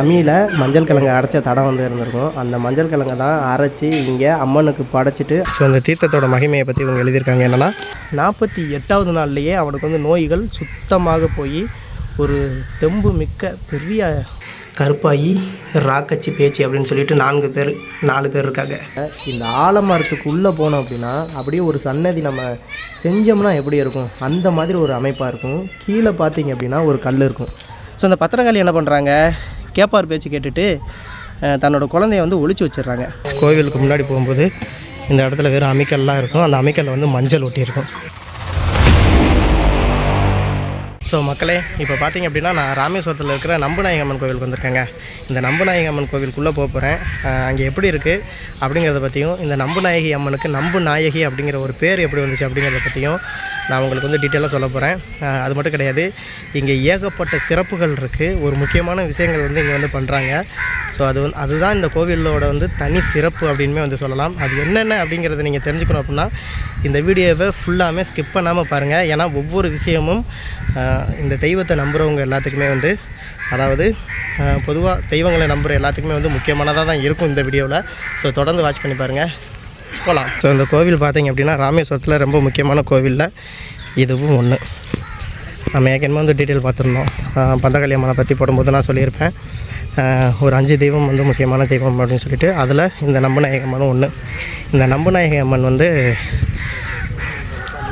அம்மியில் மஞ்சள் கிழங்கு அரைச்ச தடம் வந்து இருந்திருக்கும். அந்த மஞ்சள் கிழங்கை தான் அரைச்சி இங்கே அம்மனுக்கு படைச்சிட்டு ஸோ அந்த தீர்த்தத்தோட மகிமையை பற்றி இவங்க எழுதியிருக்காங்க. என்னென்னா நாற்பத்தி எட்டாவது நாள்லேயே அவனுக்கு வந்து நோய்கள் சுத்தமாக போய் ஒரு தெம்பு மிக்க பெரிய கருப்பாயி ராக்கச்சி பேச்சு அப்படின்னு சொல்லிட்டு நான்கு பேர் நாலு பேர் இருக்காங்க. இந்த ஆலமரத்துக்கு உள்ளே போனோம் அப்படின்னா அப்படியே ஒரு சன்னதி நம்ம செஞ்சோம்னா எப்படி இருக்கும்? அந்த மாதிரி ஒரு அமைப்பாக இருக்கும். கீழே பார்த்தீங்க அப்படின்னா ஒரு கல் இருக்கும். ஸோ அந்த பத்திரகாளி என்ன பண்ணுறாங்க கேப்பார் பேச்சு கேட்டுட்டு தன்னோட குழந்தைய வந்து ஒழிச்சு வச்சிடுறாங்க. கோவிலுக்கு முன்னாடி போகும்போது இந்த இடத்துல வெறும் அமிக்கல்லாம் இருக்கும். அந்த அமிக்கல்ல வந்து மஞ்சள் ஒட்டியிருக்கும். ஸோ மக்களே இப்போ பார்த்தீங்க அப்படின்னா நான் ராமேஸ்வரத்தில் இருக்கிற நம்புநாயகம்மன் கோவிலுக்கு வந்திருக்கேங்க. இந்த நம்புநாயகி அம்மன் கோவிலுக்குள்ளே போக போகிறேன் அங்கே எப்படி இருக்குது அப்படிங்கிறத பற்றியும் இந்த நம்புநாயகி அம்மனுக்கு நம்பு நாயகி அப்படிங்கிற ஒரு பேர் எப்படி வந்துச்சு அப்படிங்கிறத பற்றியும் நான் உங்களுக்கு வந்து டீட்டெயிலாக சொல்ல போகிறேன் அது மட்டும் கிடையாது. இங்கே ஏகப்பட்ட சிறப்புகள் இருக்குது ஒரு முக்கியமான விஷயங்கள் வந்து இங்கே வந்து பண்ணுறாங்க ஸோ அது வந்து அதுதான் இந்த கோவிலோட வந்து தனி சிறப்பு அப்படின்மே வந்து சொல்லலாம். அது என்னென்ன அப்படிங்கிறத நீங்கள் தெரிஞ்சுக்கணும் அப்படின்னா இந்த வீடியோவை ஃபுல்லாமே ஸ்கிப் பண்ணாமல் பாருங்கள் ஏன்னா ஒவ்வொரு விஷயமும் இந்த தெய்வத்தை நம்புகிறவங்க எல்லாத்துக்குமே வந்து அதாவது பொதுவாக தெய்வங்களை நம்புகிற எல்லாத்துக்குமே வந்து முக்கியமானதாக தான் இருக்கும் இந்த வீடியோவில். ஸோ தொடர்ந்து வாட்ச் பண்ணி பாருங்கள் போகலாம். ஸோ இந்த கோவில் பார்த்தீங்க அப்படின்னா ராமேஸ்வரத்தில் ரொம்ப முக்கியமான கோவிலில் இதுவும் ஒன்று நம்ம ஏற்கனவே வந்து டீட்டெயில் பார்த்துருந்தோம். ஆஹ் பந்தகாளி அம்மனை பற்றி போடும்போது நான் சொல்லியிருப்பேன். ஒரு அஞ்சு தெய்வம் வந்து முக்கியமான தெய்வம் அப்படின்னு சொல்லிட்டு அதில் இந்த நம்பநாயக அம்மனும் ஒன்று இந்த நம்பநாயக அம்மன் வந்து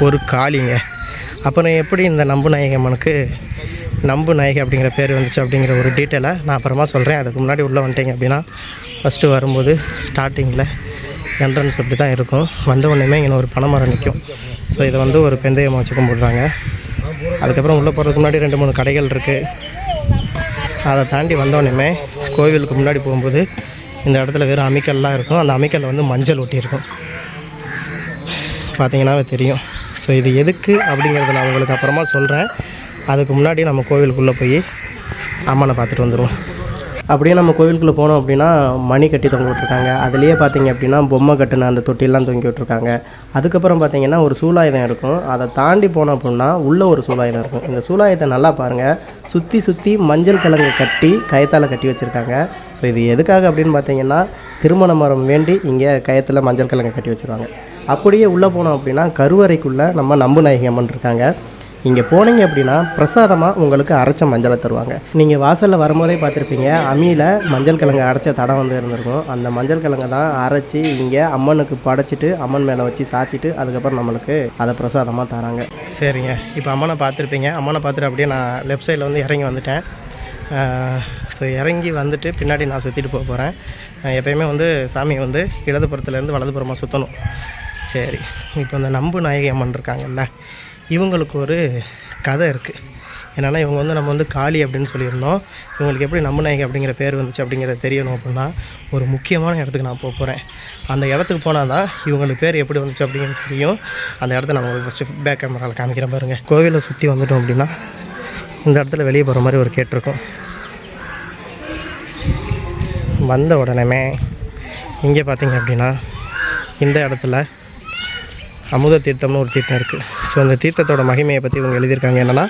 ஒரு காளிங்க. அப்புறம் எப்படி இந்த நம்புநாயகி அம்மனுக்கு நம்பு நாயகி அப்படிங்கிற பேர் வந்துச்சு அப்படிங்கிற ஒரு டீட்டெயிலை நான் அப்புறமா சொல்கிறேன் அதுக்கு முன்னாடி உள்ளே வந்துட்டீங்க அப்படின்னா ஃபஸ்ட்டு வரும்போது ஸ்டார்டிங்கில் என்ட்ரன்ஸ் இப்படி தான் இருக்கும். வந்த உடனே இங்கே ஒரு பனைமரம் நிற்கும் ஸோ இதை வந்து ஒரு பெந்தயமாக வச்சு கும்பிட்றாங்க. அதுக்கப்புறம் உள்ளே போகிறதுக்கு முன்னாடி ரெண்டு மூணு கடைகள் இருக்குது அதை தாண்டி வந்தோடனே கோவிலுக்கு முன்னாடி போகும்போது இந்த இடத்துல வெறும் அமிக்கல்லாம் இருக்கும். அந்த அமிக்கல்ல வந்து மஞ்சள் ஒட்டியிருக்கும். பார்த்தீங்கன்னாவே தெரியும். ஸோ இது எதுக்கு அப்படிங்கிறத நான் உங்களுக்கு அப்புறமா சொல்கிறேன் அதுக்கு முன்னாடி நம்ம கோவிலுக்குள்ளே போய் அம்மனை பார்த்துட்டு வந்துடுவோம் அப்படியே நம்ம கோவிலுக்குள்ளே போனோம் அப்படின்னா மணி கட்டி தொங்க விட்ருக்காங்க அதுலேயே பார்த்தீங்க அப்படின்னா பொம்மை கட்டின அந்த தொட்டிலாம் தொங்கி விட்ருக்காங்க அதுக்கப்புறம் பார்த்தீங்கன்னா ஒரு சூலாயுதம் இருக்கும். அதை தாண்டி போனோம் அப்படின்னா உள்ளே ஒரு சூலாயுதம் இருக்கும். இந்த சூலாயுதத்தை நல்லா பாருங்கள் சுற்றி சுற்றி மஞ்சள் கிழங்கு கட்டி கயத்தால் கட்டி வச்சுருக்காங்க. ஸோ இது எதுக்காக அப்படின்னு பார்த்தீங்கன்னா திருமண மரம் வேண்டி இங்கே கயத்தில் மஞ்சள் கிழங்கு கட்டி வச்சுருக்காங்க. அப்படியே உள்ளே போனோம் அப்படின்னா கருவறைக்குள்ளே நம்ம நம்புநாயகி அம்மன் இருக்காங்க. இங்கே போனீங்க அப்படின்னா பிரசாதமாக உங்களுக்கு அரைச்ச மஞ்சளை தருவாங்க. நீங்கள் வாசலில் வரும்போதே பார்த்துருப்பீங்க அம்மியில் மஞ்சள் கிழங்கு அரைச்ச தடம் வந்து இருந்திருக்கும். அந்த மஞ்சள் கிழங்கை தான் அரைச்சி இங்கே அம்மனுக்கு படைச்சிட்டு அம்மன் மேலே வச்சு சாத்திட்டு அதுக்கப்புறம் நம்மளுக்கு அதை பிரசாதமாக தராங்க. சரிங்க. இப்போ அம்மனை பார்த்துருப்பீங்க. அம்மனை பார்த்துட்டு அப்படியே நான் லெஃப்ட் சைடில் வந்து இறங்கி வந்துட்டேன். ஸோ இறங்கி வந்துட்டு பின்னாடி நான் சுற்றிட்டு போக போகிறேன் எப்பயுமே வந்து சாமி வந்து இடதுபுறத்துலேருந்து வலதுபுறமாக சுற்றணும் சரி. இப்போ இந்த நம்பு நாயகி அம்மன் இருக்காங்கல்ல இவங்களுக்கு ஒரு கதை இருக்குது என்னென்னா இவங்க வந்து நம்ம வந்து காளி அப்படின்னு சொல்லியிருந்தோம். இவங்களுக்கு எப்படி நம்ம நாயகி அப்படிங்கிற பேர் வந்துச்சு அப்படிங்கிறத தெரியணும் அப்படின்னா ஒரு முக்கியமான இடத்துக்கு நான் போக போகிறேன் அந்த இடத்துக்கு போனால் தான் இவங்களுக்கு பேர் எப்படி வந்துச்சு அப்படிங்கிறது தெரியும். அந்த இடத்த நான் உங்களுக்கு ஃபஸ்ட்டு பேக் கேமராவில் காமிக்கிற பாருங்கள் கோவிலை சுற்றி வந்துட்டோம் அப்படின்னா இந்த இடத்துல வெளியே போகிற மாதிரி ஒரு கேட்டிருக்கோம் இருக்கும். வந்த உடனே இங்கே பார்த்தீங்க அப்படின்னா இந்த இடத்துல அமுத தீர்த்தம்னு ஒரு தீர்த்தம் இருக்குது ஸோ அந்த தீர்த்தத்தோட மகிமையை பற்றி இவங்க எழுதியிருக்காங்க என்னென்னா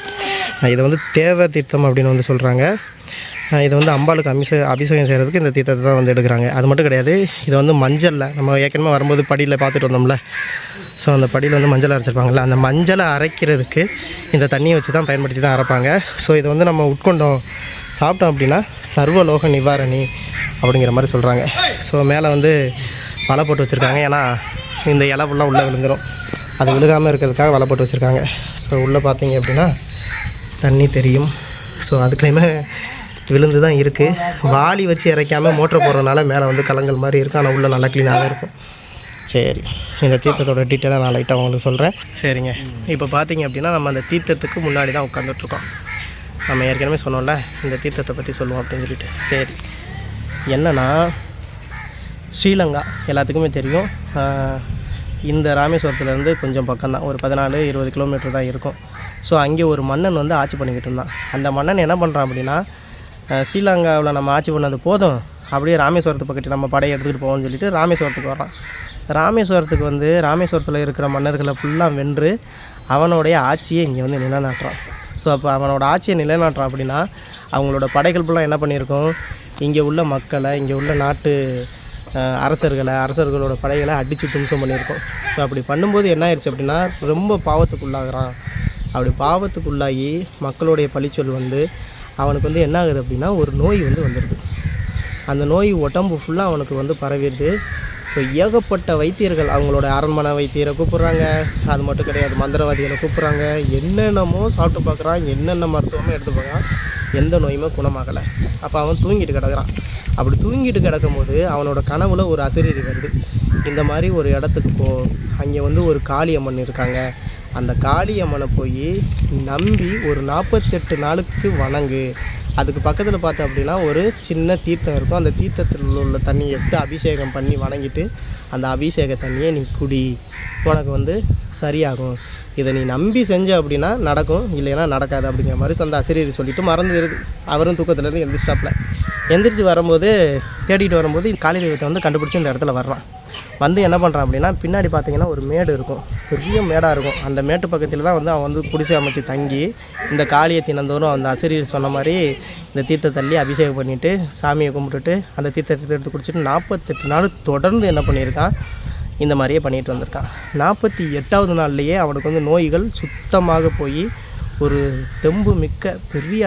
இதை வந்து தேவ தீர்த்தம் அப்படின்னு வந்து சொல்கிறாங்க இதை வந்து அம்பாளுக்கு அபிஷே அபிஷேகம் செய்கிறதுக்கு இந்த தீர்த்தத்தை தான் வந்து எடுக்கிறாங்க. அது மட்டும் கிடையாது இது வந்து மஞ்சளில் நம்ம ஏற்கனவே வரும்போது படியில் பார்த்துட்டு வந்தோம்ல. ஸோ அந்த படியில் வந்து மஞ்சள் அரைச்சிருப்பாங்கல்ல அந்த மஞ்சளை அரைக்கிறதுக்கு இந்த தண்ணியை வச்சு தான் பயன்படுத்தி தான் அரைப்பாங்க. ஸோ இதை வந்து நம்ம உட்கொண்டோம் சாப்பிட்டோம் அப்படின்னா சர்வலோக நிவாரணி அப்படிங்கிற மாதிரி சொல்கிறாங்க ஸோ மேலே வந்து வலை போட்டு வச்சுருக்காங்க. ஏன்னா இந்த இலை ஃபுல்லாக உள்ளே விழுந்துடும் அது விழுகாமல் இருக்கிறதுக்காக வலை போட்டு வச்சுருக்காங்க. ஸோ உள்ளே பார்த்தீங்க அப்படின்னா தண்ணி தெரியும். ஸோ அதுக்குள்ளேயுமே விழுந்து தான் இருக்குது வாளி வச்சு இறைக்காமல் மோட்டர் போடுறதுனால மேலே வந்து கலங்கள் மாதிரி இருக்கும். ஆனால் உள்ளே நல்லா க்ளீனாக தான் இருக்கும். சரி. இந்த தீர்த்தத்தோட டீட்டெயிலாக நான் லைட்டாக உங்களுக்கு சொல்கிறேன் சரிங்க. இப்போ பார்த்தீங்க அப்படின்னா நம்ம அந்த தீர்த்தத்துக்கு முன்னாடி தான் உட்காந்துட்ருக்கோம் நம்ம ஏற்கனவே சொன்னோம்ல இந்த தீர்த்தத்தை பற்றி சொல்லுவோம் அப்படின்னு சொல்லிட்டு. சரி. என்னன்னா ஸ்ரீலங்கா எல்லாத்துக்குமே தெரியும். இந்த ராமேஸ்வரத்துலேருந்து கொஞ்சம் பக்கம்தான். ஒரு பதினாலு இருபது கிலோமீட்டர் தான் இருக்கும். ஸோ அங்கே ஒரு மன்னன் வந்து ஆட்சி பண்ணிக்கிட்டு இருந்தான். அந்த மன்னன் என்ன பண்ணுறான் அப்படின்னா ஸ்ரீலங்காவில் நம்ம ஆட்சி பண்ணது போதும். அப்படியே ராமேஸ்வரத்து பக்கத்து நம்ம படையை எடுத்துகிட்டு போவோம்னு சொல்லிட்டு ராமேஸ்வரத்துக்கு வர்றான். ராமேஸ்வரத்துக்கு வந்து ராமேஸ்வரத்தில் இருக்கிற மன்னர்களை ஃபுல்லாக வென்று அவனுடைய ஆட்சியை இங்கே வந்து நிலைநாட்டுறான். ஸோ அப்போ அவனோட ஆட்சியை நிலைநாட்டுறான் அப்படின்னா அவங்களோட படைகள் ஃபுல்லாக என்ன பண்ணியிருக்கோம்? இங்கே உள்ள மக்களை இங்கே உள்ள நாட்டு அரசர்களை அரசர்களோட படைகளை அடித்து தும்சம் பண்ணியிருக்கோம். ஸோ அப்படி பண்ணும்போது என்ன ஆயிடுச்சு அப்படின்னா ரொம்ப பாவத்துக்குள்ளாகிறான். அப்படி பாவத்துக்குள்ளாகி மக்களுடைய பழிச்சொல் வந்து அவனுக்கு வந்து என்ன ஆகுது அப்படின்னா ஒரு நோய் வந்து வந்துடுது அந்த நோய் உடம்பு ஃபுல்லாக அவனுக்கு வந்து பரவிடுது. ஸோ ஏகப்பட்ட வைத்தியர்கள் அவங்களோட அரண்மனை வைத்தியரை கூப்பிட்றாங்க. அது மட்டும் கிடையாது மந்திரவாதிகளை கூப்பிட்றாங்க. என்னென்னமோ சாப்பிட்டு பார்க்குறான் என்னென்ன மருத்துவமோ எடுத்து பார்க்குறான் எந்த நோயுமே குணமாகலை. அப்போ அவன் தூங்கிட்டு கிடக்குறான். அப்படி தூங்கிட்டு கிடக்கும்போது அவனோட கனவுல ஒரு அசரீரி வருது. இந்த மாதிரி ஒரு இடத்துக்கு போ. அங்கே வந்து ஒரு காளியம்மன் இருக்காங்க. அந்த காளியம்மனை போய் நம்பி ஒரு நாற்பத்தெட்டு நாளுக்கு வணங்கு. அதுக்கு பக்கத்தில் பார்த்தோம் அப்படின்னா ஒரு சின்ன தீர்த்தம் இருக்கும். அந்த தீர்த்தத்தில் உள்ள தண்ணியை எடுத்து அபிஷேகம் பண்ணி வணங்கிட்டு அந்த அபிஷேக தண்ணியை நீ குடி. உனக்கு வந்து சரியாகும். இதை நீ நம்பி செஞ்ச அப்படின்னா நடக்கும். இல்லைன்னா நடக்காது அப்படிங்கிற மாதிரி அந்த அசிரியர் சொல்லிவிட்டு மறந்துடுது அவரும் தூக்கத்துலேருந்து எந்திரிச்சிட்டாப்புல. எந்திரிச்சு வரும்போது தேடிட்டு வரும்போது காளி தெய்வத்தை வந்து கண்டுபிடிச்சி இந்த இடத்துல வர்றான். வந்து என்ன பண்ணுறான் அப்படின்னா பின்னாடி பார்த்தீங்கன்னா ஒரு மேடு இருக்கும். பெரிய மேடாக இருக்கும். அந்த மேட்டு பக்கத்தில் தான் வந்து அவன் வந்து குடிசை அமைச்சு தங்கி இந்த காளியை தினந்தோறும் அந்த அசிரியர் சொன்ன மாதிரி இந்த தீர்த்த தள்ளி அபிஷேகம் பண்ணிவிட்டு சாமியை கும்பிட்டுட்டு அந்த தீர்த்தத்தை எடுத்து குடிச்சிட்டு நாற்பத்தெட்டு நாள் தொடர்ந்து என்ன பண்ணியிருக்கான்? இந்த மாதிரியே பண்ணிட்டு வந்திருக்கான். நாற்பத்தி எட்டாவது நாள்லேயே அவனுக்கு வந்து நோய்கள் சுத்தமாக போய் ஒரு தெம்பு மிக்க பெரிய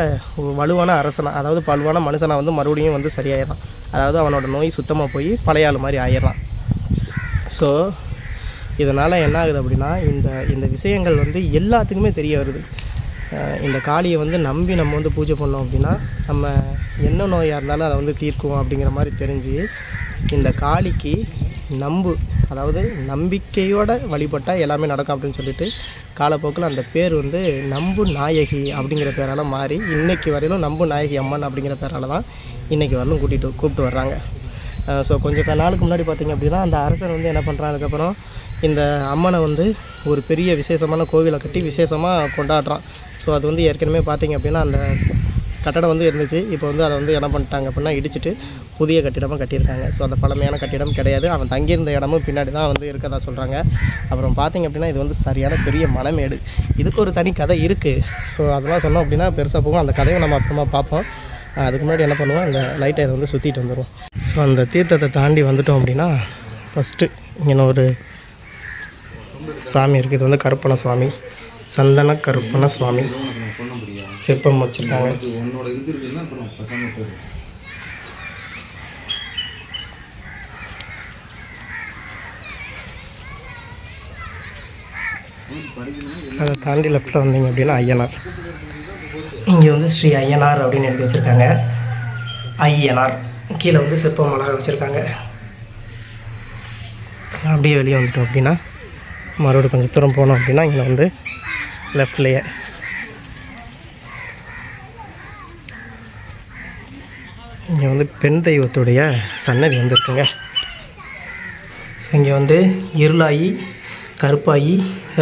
வலுவான அரசனாக அதாவது பலுவான மனுஷனாக வந்து மறுபடியும் வந்து சரியாயிடலாம் அதாவது அவனோட நோய் சுத்தமாக போய் பழைய ஆள் மாதிரி ஆயிடலாம் ஸோ இதனால் என்ன ஆகுது அப்படின்னா இந்த இந்த விஷயங்கள் வந்து எல்லாத்துக்குமே தெரிய வருது. இந்த காளியை வந்து நம்பி நம்ம வந்து பூஜை பண்ணோம் அப்படின்னா நம்ம என்ன நோயாக இருந்தாலும் அதை வந்து தீர்க்கும் அப்படிங்கிற மாதிரி தெரிஞ்சு இந்த காளிக்கு நம்பு அதாவது நம்பிக்கையோட வழிபட்டால் எல்லாமே நடக்கும் அப்படின்னு சொல்லிட்டு காலப்போக்கில் அந்த பேர் வந்து நம்பு நாயகி அப்படிங்கிற பேரால் மாறி இன்னைக்கு வரையிலும் நம்பு நாயகி அம்மன் அப்படிங்கிற பேரால் தான் இன்றைக்கி வரலும் கூட்டிகிட்டு கூப்பிட்டு வர்றாங்க. ஸோ கொஞ்சம் நாளுக்கு முன்னாடி பார்த்திங்க அப்படின்னா அந்த அரசர் வந்து என்ன பண்ணுறான் அதுக்கப்புறம் இந்த அம்மனை வந்து ஒரு பெரிய விசேஷமான கோவிலை கட்டி விசேஷமாக கொண்டாடுறான். ஸோ அது வந்து ஏற்கனவே பார்த்திங்க அப்படின்னா அந்த கட்டடம் வந்து இருந்துச்சு. இப்போ வந்து அதை வந்து என்ன பண்ணிட்டாங்க அப்படின்னா இடிச்சிட்டு புதிய கட்டிடமாக கட்டியிருக்காங்க. ஸோ அந்த பழமையான கட்டிடம் கிடையாது. அவன் தங்கியிருந்த இடமும் பின்னாடி தான் வந்து இருக்கதா சொல்கிறாங்க அப்புறம் பார்த்திங்க அப்படின்னா இது வந்து சரியான பெரிய மனமேடு. இதுக்கு ஒரு தனி கதை இருக்குது ஸோ அதெல்லாம் சொன்னோம் அப்படின்னா பெருசாக போகும். அந்த கதையை நம்ம அப்புறமா பார்ப்போம். அதுக்கு முன்னாடி என்ன பண்ணுவோம்? அந்த லைட்டை இதை வந்து சுற்றிட்டு வந்துடுவோம் ஸோ அந்த தீர்த்தத்தை தாண்டி வந்துட்டோம் அப்படின்னா ஃபஸ்ட்டு இங்கே ஒரு சாமி இருக்குது இது வந்து கருப்பண சுவாமி. சந்தன கருப்பண சுவாமி. சிற்பம் வச்சுருக்காங்க. அதை தாண்டி லெஃப்ட்டில் வந்தீங்க அப்படின்னா ஐயனார். இங்கே வந்து ஸ்ரீ ஐயனார் அப்படின்னு எழுதி வச்சுருக்காங்க. ஐயனார். கீழே வந்து சிற்பம் மலர வச்சுருக்காங்க. அப்படியே வெளியே வந்துட்டோம் அப்படின்னா மறுபடியும் கொஞ்சம் தூரம் போனோம் அப்படின்னா இங்கே வந்து லெஃப்ட்லேயே இங்கே வந்து பெண் தெய்வத்துடைய சன்னதி வந்துருக்குங்க. ஸோ இங்கே வந்து இருளாயி கருப்பாயி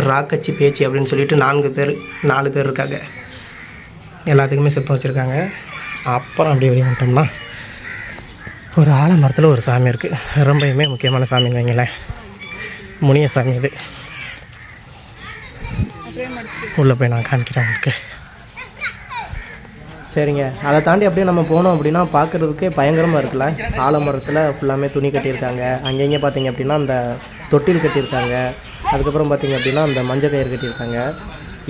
ராக்கச்சி பேச்சு அப்படின்னு சொல்லிட்டு நான்கு பேர் நாலு பேர் இருக்காங்க. எல்லாத்துக்குமே சிற்பம் வச்சுருக்காங்க. அப்புறம் அப்படியே வெளியே வந்துட்டோம்னா ஒரு ஆலமரத்தில் ஒரு சாமி இருக்குது ரொம்பவுமே முக்கியமான சாமின்னு வைங்களேன். முனிய சாமி இது. உள்ளே போய் நான் காமிக்கிறேன் உங்களுக்கு. சரிங்க. அதை தாண்டி அப்படியே நம்ம போனோம் அப்படின்னா பார்க்குறதுக்கே பயங்கரமாக இருக்குல்ல. ஆலமரத்தில் ஃபுல்லாமே துணி கட்டியிருக்காங்க. அங்கங்கே பார்த்தீங்க அப்படின்னா அந்த தொட்டில் கட்டியிருக்காங்க. அதுக்கப்புறம் பார்த்தீங்க அப்படின்னா அந்த மஞ்சள் கயிறு கட்டியிருக்காங்க.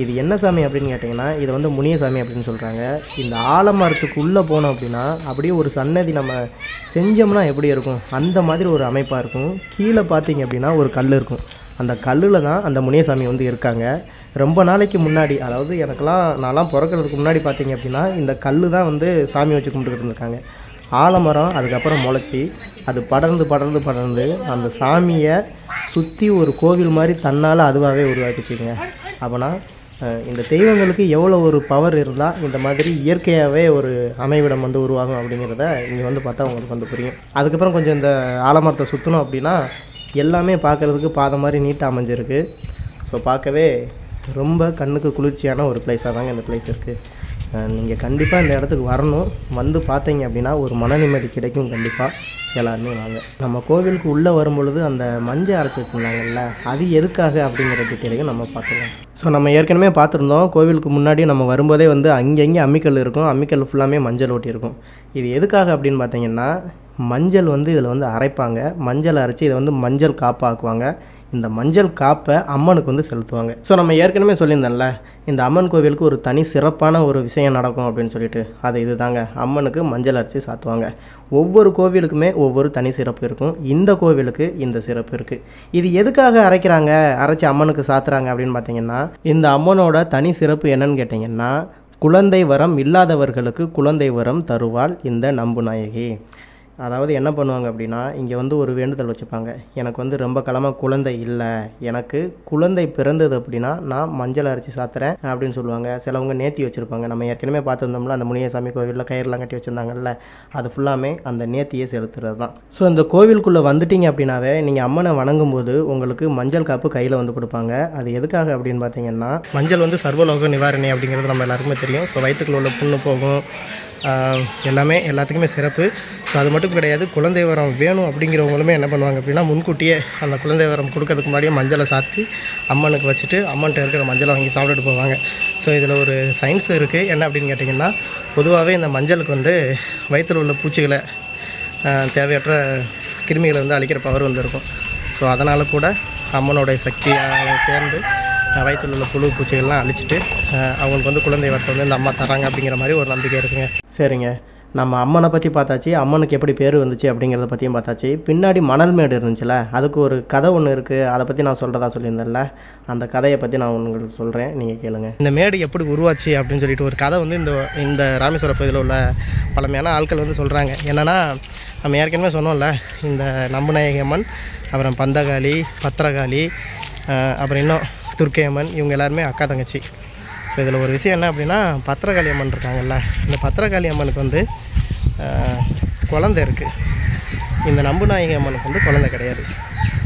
இது என்ன சாமி அப்படின்னு கேட்டிங்கன்னா இதை வந்து முனிய சாமி அப்படின்னு சொல்கிறாங்க இந்த ஆலமரத்துக்கு உள்ளே போனோம் அப்படின்னா அப்படியே ஒரு சன்னதி நம்ம செஞ்சோம்னா எப்படி இருக்கும்? அந்த மாதிரி ஒரு அமைப்பாக இருக்கும். கீழே பார்த்தீங்க அப்படின்னா ஒரு கல் இருக்கும். அந்த கல்லில் தான் அந்த முனியசாமி வந்து இருக்காங்க. ரொம்ப நாளைக்கு முன்னாடி அதாவது எனக்கெல்லாம் நான்லாம் பிறக்கிறதுக்கு முன்னாடி பார்த்தீங்க அப்படின்னா இந்த கல் தான் வந்து சாமி வச்சு கும்பிட்டுக்கிட்டு இருந்திருக்காங்க. ஆலமரம் அதுக்கப்புறம் முளைச்சி அது படர்ந்து படர்ந்து படர்ந்து அந்த சாமியை சுற்றி ஒரு கோவில் மாதிரி தன்னால் அதுவாகவே உருவாக்கிச்சுங்க. அப்போனா இந்த தெய்வங்களுக்கு எவ்வளோ ஒரு பவர் இருந்தால் இந்த மாதிரி இயற்கையாகவே ஒரு அமைவிடம் வந்து உருவாகும் அப்படிங்கிறத இங்கே வந்து பார்த்தா உங்களுக்கு வந்து புரியும். அதுக்கப்புறம் கொஞ்சம் இந்த ஆலமரத்தை சுற்றணும் அப்படின்னா எல்லாமே பார்க்குறதுக்கு பாதை மாதிரி நீட்டாக அமைஞ்சிருக்கு. ஸோ பார்க்கவே ரொம்ப கண்ணுக்கு குளிர்ச்சியான ஒரு பிளேஸாக தாங்க இந்த பிளேஸ் இருக்குது நீங்கள் கண்டிப்பாக இந்த இடத்துக்கு வரணும். வந்து பார்த்தீங்க அப்படின்னா ஒரு மன நிம்மதி கிடைக்கும் கண்டிப்பாக எல்லாருமே வாங்க. நம்ம கோவிலுக்கு உள்ளே வரும்பொழுது அந்த மஞ்சள் அரைச்சி வச்சுருந்தாங்கல்ல அது எதுக்காக அப்படிங்கிற டீட்டெயிலையும் நம்ம பார்த்துக்கலாம். ஸோ நம்ம ஏற்கனவே பார்த்துருந்தோம் கோவிலுக்கு முன்னாடி நம்ம வரும்போதே வந்து அங்கங்கே அம்மிக்கல் இருக்கும் அம்மிக்கல் ஃபுல்லாமே மஞ்சள் ஒட்டி இருக்கும். இது எதுக்காக அப்படின்னு பார்த்தீங்கன்னா மஞ்சள் வந்து இதில் வந்து அரைப்பாங்க. மஞ்சள் அரைச்சி இதை வந்து மஞ்சள் காப்பாக்குவாங்க. இந்த மஞ்சள் காப்பை அம்மனுக்கு வந்து செலுத்துவாங்க. ஸோ நம்ம ஏற்கனவே சொல்லியிருந்தோம்ல இந்த அம்மன் கோவிலுக்கு ஒரு தனி சிறப்பான ஒரு விஷயம் நடக்கும் அப்படின்னு சொல்லிட்டு அது இதுதாங்க. அம்மனுக்கு மஞ்சள் அரைச்சி சாத்துவாங்க. ஒவ்வொரு கோவிலுக்குமே ஒவ்வொரு தனி சிறப்பு இருக்கும். இந்த கோவிலுக்கு இந்த சிறப்பு இருக்குது இது எதுக்காக அரைக்கிறாங்க? அரைச்சி அம்மனுக்கு சாத்துறாங்க அப்படின்னு பார்த்தீங்கன்னா இந்த அம்மனோட தனி சிறப்பு என்னன்னு கேட்டிங்கன்னா குழந்தை வரம் இல்லாதவர்களுக்கு குழந்தை வரம் தருவாள் இந்த நம்புநாயகி. அதாவது என்ன பண்ணுவாங்க அப்படின்னா இங்கே வந்து ஒரு வேண்டுதல் வச்சுப்பாங்க. எனக்கு வந்து ரொம்ப காலமாக குழந்தை இல்லை. எனக்கு குழந்தை பிறந்தது அப்படின்னா நான் மஞ்சள் அரைச்சி சாத்துறேன் அப்படின்னு சொல்லுவாங்க. சிலவங்க நேத்தி வச்சுருப்பாங்க. நம்ம ஏற்கனவே பார்த்துருந்தோம்ல அந்த முனியசாமி கோவிலில் கயிறுலாம் கட்டி வச்சுருந்தாங்கல்ல அது ஃபுல்லாமே அந்த நேர்த்தியை செலுத்துறது தான். ஸோ இந்த கோவிலுக்குள்ளே வந்துட்டீங்க அப்படின்னாவே நீங்கள் அம்மனை வணங்கும் போது உங்களுக்கு மஞ்சள் காப்பு கையில் வந்து கொடுப்பாங்க. அது எதுக்காக அப்படின்னு பார்த்தீங்கன்னா மஞ்சள் வந்து சர்வலோக நிவாரணி அப்படிங்கிறது நம்ம எல்லாருக்குமே தெரியும். ஸோ வயிற்றுக்குள்ள உள்ள புண்ணு போகும். எல்லாமே எல்லாத்துக்குமே சிறப்பு. ஸோ அது மட்டும் கிடையாது குழந்தை வரம் வேணும் அப்படிங்கிறவங்களுமே என்ன பண்ணுவாங்க அப்படின்னா முன்கூட்டியே அந்த குழந்தை வரம் கொடுக்கறதுக்கு முன்னாடியே மஞ்சளை சாத்தி அம்மனுக்கு வச்சுட்டு அம்மன்கிட்ட இருக்கிற மஞ்சளை வாங்கி சாப்பிட்டுட்டு போவாங்க. ஸோ இதில் ஒரு சயின்ஸ் இருக்குது என்ன அப்படின்னு கேட்டிங்கன்னா பொதுவாகவே இந்த மஞ்சளுக்கு வந்து வயிற்றில் உள்ள பூச்சிகளை தேவையற்ற கிருமிகளை வந்து அழிக்கிற பவர் வந்து இருக்கும். ஸோ அதனால் கூட அம்மனுடைய சக்தியாக சேர்ந்து வயிற்றில் உள்ள புழு பூச்சிகள்லாம் அழிச்சிட்டு அவங்களுக்கு வந்து குழந்தை வரத்தை வந்து இந்த அம்மா தராங்க அப்படிங்கிற மாதிரி ஒரு நம்பிக்கை இருக்குங்க. சரிங்க. நம்ம அம்மனை பற்றி பார்த்தாச்சு. அம்மனுக்கு எப்படி பேர் வந்துச்சு அப்படிங்கிறத பற்றியும் பார்த்தாச்சு. பின்னாடி மணல் மேடு இருந்துச்சுல அதுக்கு ஒரு கதை ஒன்று இருக்குது அதை பற்றி நான் சொல்கிறதா சொல்லியிருந்தேன்ல. அந்த கதையை பற்றி நான் உங்களுக்கு சொல்கிறேன் நீங்கள் கேளுங்க. இந்த மேடு எப்படி உருவாச்சு அப்படின்னு சொல்லிட்டு ஒரு கதை வந்து இந்த இந்த ராமேஸ்வர பகுதியில் உள்ள பழமையான ஆட்கள் வந்து சொல்கிறாங்க என்னென்னா நம்ம ஏற்கனவே சொன்னோம்ல இந்த நம்பநாயகி அம்மன் அப்புறம் பந்தகாளி பத்திரகாளி அப்புறம் இன்னும் துர்க்கை அம்மன் இவங்க எல்லாருமே அக்கா தங்கச்சி. ஸோ இதில் ஒரு விஷயம் என்ன அப்படின்னா பத்திரகாளி அம்மன் இருக்காங்கல்ல. இந்த பத்திரகாளி அம்மனுக்கு வந்து குழந்த இருக்குது இந்த நம்புநாயகி அம்மனுக்கு வந்து குழந்தை கிடையாது.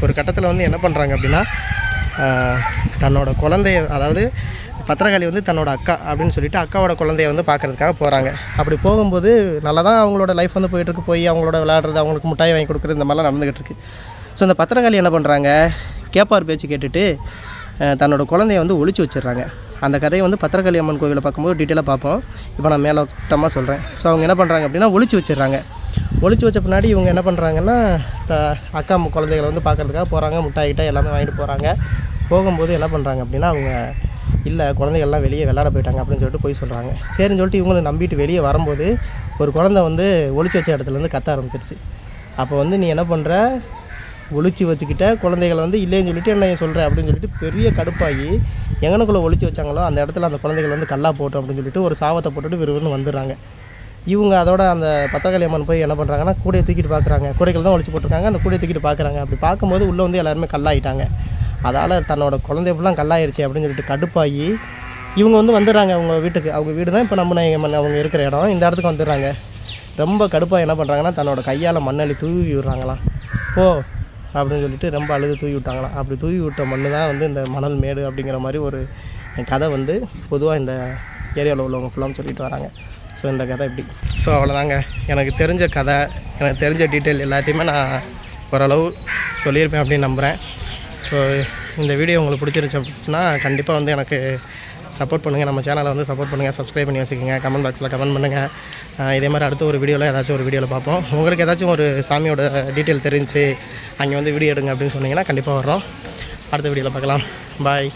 ஒரு கட்டத்தில் வந்து என்ன பண்ணுறாங்க அப்படின்னா தன்னோட குழந்தைய அதாவது பத்திரகாளி வந்து தன்னோட அக்கா அப்படின்னு சொல்லிட்டு அக்காவோட குழந்தைய வந்து பார்க்கறதுக்காக போகிறாங்க அப்படி போகும்போது நல்லா தான் அவங்களோட லைஃப் வந்து போயிட்டுருக்கு. போய் அவங்களோட விளையாடுறது அவங்களுக்கு முட்டாய் வாங்கி கொடுக்குறது இந்த மாதிரிலாம் நடந்துகிட்டு இருக்கு. ஸோ இந்த பத்திரகாளி என்ன பண்ணுறாங்க கேப்பார் பேச்சு கேட்டுட்டு தன்னோட குழந்தைய வந்து ஒழிச்சு வச்சிடுறாங்க. அந்த கதையை வந்து பத்திரகாளி அம்மன் கோவிலை பார்க்கும்போது டீட்டெயிலாக பார்ப்போம். இப்போ நான் மேலோட்டமாக சொல்கிறேன் ஸோ அவங்க என்ன பண்ணுறாங்க அப்படின்னா ஒழிச்சு வச்சிடுறாங்க. ஒழிச்சு வச்ச பின்னாடி இவங்க என்ன பண்ணுறாங்கன்னா த அக்கா குழந்தைகளை வந்து பார்க்கறதுக்காக போகிறாங்க முட்டாய்கிட்ட எல்லாமே வாங்கிட்டு போகிறாங்க போகும்போது என்ன பண்ணுறாங்க அப்படின்னா அவங்க இல்லை குழந்தைகள்லாம் வெளியே விளாட போயிட்டாங்க அப்படின்னு சொல்லிட்டு போய் சொல்கிறாங்க சரின்னு சொல்லிட்டு இவங்களை நம்பிட்டு வெளியே வரும்போது ஒரு குழந்தை வந்து ஒழிச்சு வச்ச இடத்துலேருந்து கத்த ஆரம்பிச்சிருச்சு. அப்போ வந்து நீ என்ன பண்ணுற ஒழிச்சு வச்சுக்கிட்ட குழந்தைகளை வந்து இல்லைன்னு சொல்லிட்டு என்ன சொல்கிறேன் அப்படின்னு சொல்லிட்டு பெரிய கடுப்பாகி எங்கனக்குள்ளே ஒழிச்சு வச்சாங்களோ அந்த இடத்துல அந்த குழந்தைகள் வந்து கல்லா போட்டோம் அப்படின்னு சொல்லிட்டு ஒரு சாவத்தை போட்டுட்டு விறுவிறுன்னு வந்துடுறாங்க. இவங்க அதோட அந்த பத்திரகாளி அம்மன் போய் என்ன பண்ணுறாங்கன்னா கூடையை தூக்கிட்டு பார்க்குறாங்க கூடைகள் தான் ஒழிச்சு போட்டிருக்காங்க. அந்த கூடையை தூக்கிட்டு பார்க்குறாங்க அப்படி பார்க்கும்போது உள்ளே வந்து எல்லாருமே கல்லாயிட்டாங்க. அதால் தன்னோட குழந்தை ஃபுல்லாக கல்லாயிருச்சு அப்படின்னு சொல்லிட்டு கடுப்பாகி இவங்க வந்து வந்துடுறாங்க. அவங்க வீட்டுக்கு. அவங்க வீடு தான் இப்போ நம்ம அம்மன் அவங்க இருக்கிற இடம். இந்த இடத்துக்கு வந்துடுறாங்க. ரொம்ப கடுப்பாக என்ன பண்ணுறாங்கன்னா தன்னோட கையால் மண்ணள்ளி தூவி விடுறாங்களாம். போ. அப்படின்னு சொல்லிட்டு ரொம்ப அழுது தூவி விட்டாங்களாம். அப்படி தூவி விட்ட மண்ணு தான் வந்து இந்த மணல் மேடு அப்படிங்கிற மாதிரி ஒரு கதை வந்து பொதுவாக இந்த ஏரியாவில் உள்ளவங்க ஃபுல்லாக சொல்லிட்டு வராங்க. ஸோ இந்த கதை இப்படி. ஸோ அவ்வளோதாங்க எனக்கு தெரிஞ்ச கதை எனக்கு தெரிஞ்ச டீட்டெயில் எல்லாத்தையுமே நான் ஓரளவு சொல்லியிருப்பேன் அப்படின்னு நம்புகிறேன் ஸோ இந்த வீடியோ உங்களுக்கு பிடிச்சிருச்சு அப்படின்னா கண்டிப்பாக வந்து எனக்கு சப்போர்ட் பண்ணுங்கள் நம்ம சேனலை வந்து சப்போர்ட் பண்ணுங்கள் சப்ஸ்கிரைப் பண்ணி வச்சுக்கோங்க. கமெண்ட் பாக்ஸில் கமெண்ட் பண்ணுங்கள் இதே மாதிரி அடுத்த ஒரு வீடியோவில் ஏதாச்சும் ஒரு வீடியோவில் பார்ப்போம். உங்களுக்கு ஏதாச்சும் ஒரு சாமியோட டீட்டெயில் தெரிஞ்சு அங்கே வந்து வீடியோ எடுங்க அப்படின்னு சொன்னீங்கன்னா கண்டிப்பாக வர்றோம். அடுத்த வீடியோவில் பார்க்கலாம். பாய்